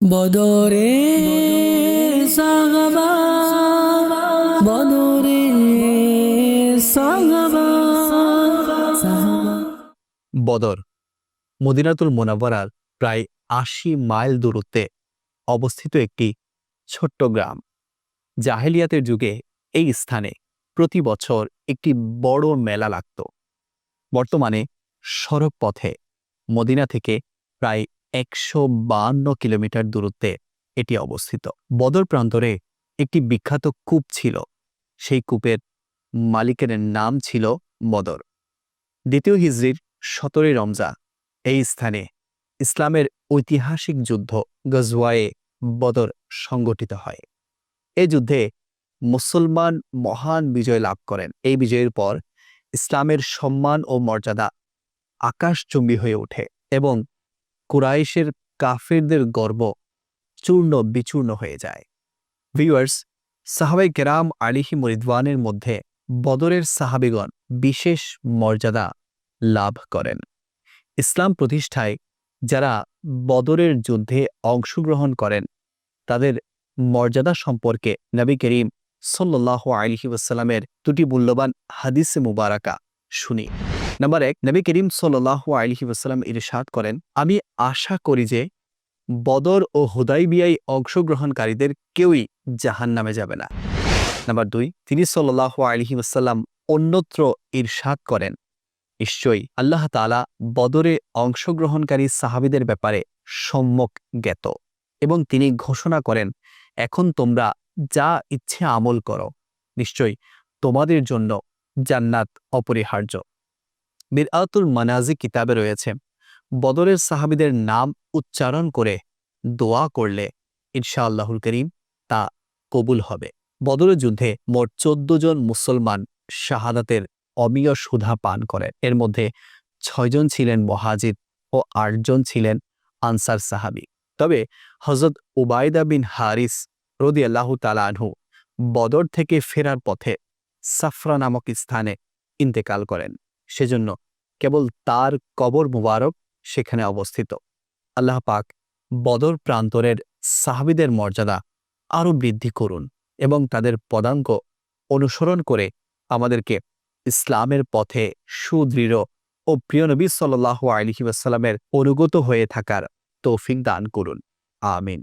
বদরে বদরে বদর, মদিনাতুল মোনাব্বরার প্রায় আশি মাইল দূরত্বে অবস্থিত একটি ছোট্ট গ্রাম। জাহেলিয়াতের যুগে এই স্থানে প্রতি বছর একটি বড় মেলা লাগত। বর্তমানে সড়ক পথে মদিনা থেকে প্রায় একশো বান্ন কিলোমিটার দূরত্বে এটি অবস্থিত। বদর প্রান্তরে একটি বিখ্যাত কূপ ছিল। সেই কূপের মালিকের নাম ছিল বদর। দ্বিতীয় হিজরির সতেরোই রমজা এই স্থানে ইসলামের ঐতিহাসিক যুদ্ধ গজওয়ায়ে বদর সংগঠিত হয়। এ যুদ্ধে মুসলমান মহান বিজয় লাভ করেন। এই বিজয়ের পর ইসলামের সম্মান ও মর্যাদা আকাশচুম্বী হয়ে ওঠে এবং কুরাইশের কাফেরদের গর্ব চূর্ণ বিচূর্ণ হয়ে যায়। ভিউয়ার্স সাহাবাই কেরাম আলিহি মরিদওয়ানের মধ্যে বদরের সাহাবিগণ বিশেষ মর্যাদা লাভ করেন। ইসলাম প্রতিষ্ঠায় যারা বদরের যুদ্ধে অংশগ্রহণ করেন, তাদের মর্যাদা সম্পর্কে নবী করিম সাল্লাহ আলহি ওয়াসাল্লামের দুটি মূল্যবান হাদিসে মুবারাকা শুনি। নাম্বার এক, নবী করিম সাল্লাহ আলহি ওয়াসাল্লাম ইরশাদ করেন, আমি আশা করি যে বদর ও হুদাইবিয়ায় অংশগ্রহণকারীদের কেউই জাহান নামে যাবে না। নাম্বার দুই, তিনি সাল্লাহ আলহি ওয়াসাল্লাম অন্যত্র ইরশাদ করেন। নিশ্চয়ই আল্লাহ তালা বদরে অংশগ্রহণকারী সাহাবিদের ব্যাপারে সম্যক জ্ঞাত এবং তিনি ঘোষণা করেন, এখন তোমরা যা ইচ্ছে আমল করো, নিশ্চয়ই তোমাদের জন্য জান্নাত অপরিহার্য। বিরআতুল মানাজি কিতাবে রয়েছে, বদরের সাহাবিদের নাম উচ্চারণ করে দোয়া করলে ইনশাআল্লাহুল করিম তা কবুল হবে। বদরের যুদ্ধে মোট চোদ্দ জন মুসলমান শাহাদাতের অমীয় সুধা পান করেন। এর মধ্যে ছয়জন ছিলেন মহাজিদ ও আটজন ছিলেন আনসার সাহাবি। তবে হজরত উবায়দা বিন হারিস রদি আল্লাহ তালানহু বদর থেকে ফেরার পথে সাফরা নামক স্থানে ইন্তেকাল করেন। সেজন্য কেবল তার কবর মুবারক সেখানে অবস্থিত। আল্লাহ পাক বদর প্রান্তরের সাহাবিদের মর্যাদা আরও বৃদ্ধি করুন এবং তাদের পদাঙ্ক অনুসরণ করে আমাদেরকে ইসলামের পথে সুদৃঢ় ও প্রিয় নবী সাল্লাহ আলহি ওয়াসাল্লামের অনুগত হয়ে থাকার তৌফিক দান করুন। আমিন।